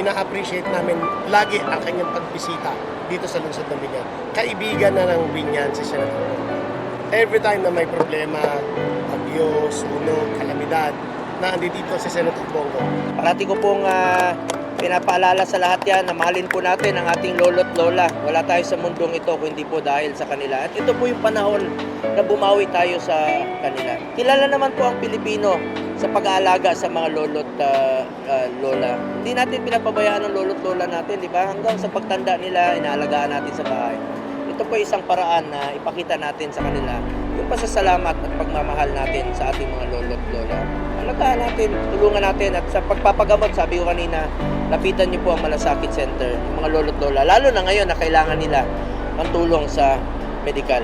ina-appreciate namin lagi ang kanyang pagbisita dito sa lungsod ng Binyan. Kaibigan na ng Binyan si Senator. Every time na may problema, bagyo, sunog, kalamidad, na andi dito si Senator Bongo. Parati ko pong ah, pinapaalala sa lahat yan na mahalin po natin ang ating lolo't lola. Wala tayo sa mundong ito kung hindi po dahil sa kanila. At ito po yung panahon na bumawi tayo sa kanila. Kilala naman po ang Pilipino sa pag-aalaga sa mga lolo't ah, ah, lola. Hindi natin pinapabayaan ang lolo't lola natin, di ba? Hanggang sa pagtanda nila, inaalagaan natin sa bahay. Ito po isang paraan na ipakita natin sa kanila yung pasasalamat at pagmamahal natin sa ating mga lolo't lola. Alagaan natin, tulungan natin at sa pagpapagamot, sabi ko kanina, lapitan niyo po ang Malasakit Center, yung mga lolo't lola, lalo na ngayon na kailangan nila ng tulong sa medical.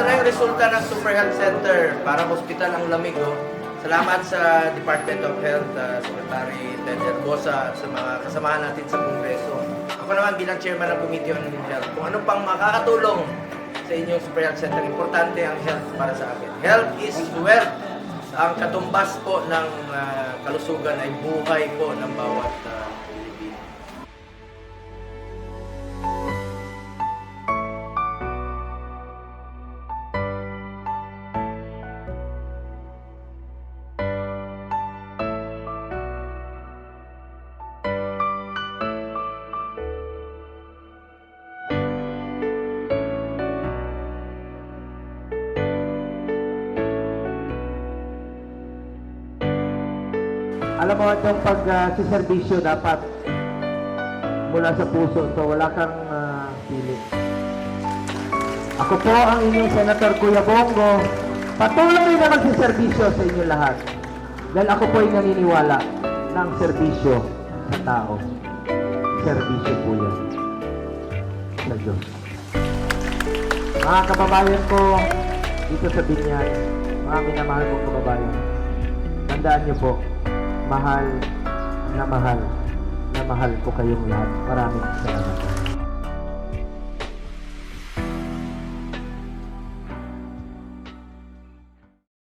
Ito na yung resulta ng Super Health Center para hospital ang lamig. Oh. Salamat sa Department of Health, uh, Secretary Ted Herbosa, sa mga kasamahan natin sa Kongreso. Ako naman bilang chairman ng Committee on Health, kung ano pang makakatulong sa inyong Super Health Center, importante ang health para sa akin. Health is wealth. Ang katumbas po ng uh, kalusugan ay buhay po ng bawat uh, Alam mo, itong pag uh, serbisyo dapat mula sa puso to wala kang ah, pili. Ako po ang inyong Senator Kuya Bongo. Patuloy na magsiservisyo sa inyo lahat. Dahil ako po ay naniniwala ng serbisyo sa tao. Serbisyo po yan. Sa Diyos. Mga kababayan ko dito sa Binyan, mga minamahal kong kababayan, tandaan niyo po, mahal na mahal na mahal ko kayong lahat. Maraming salamat.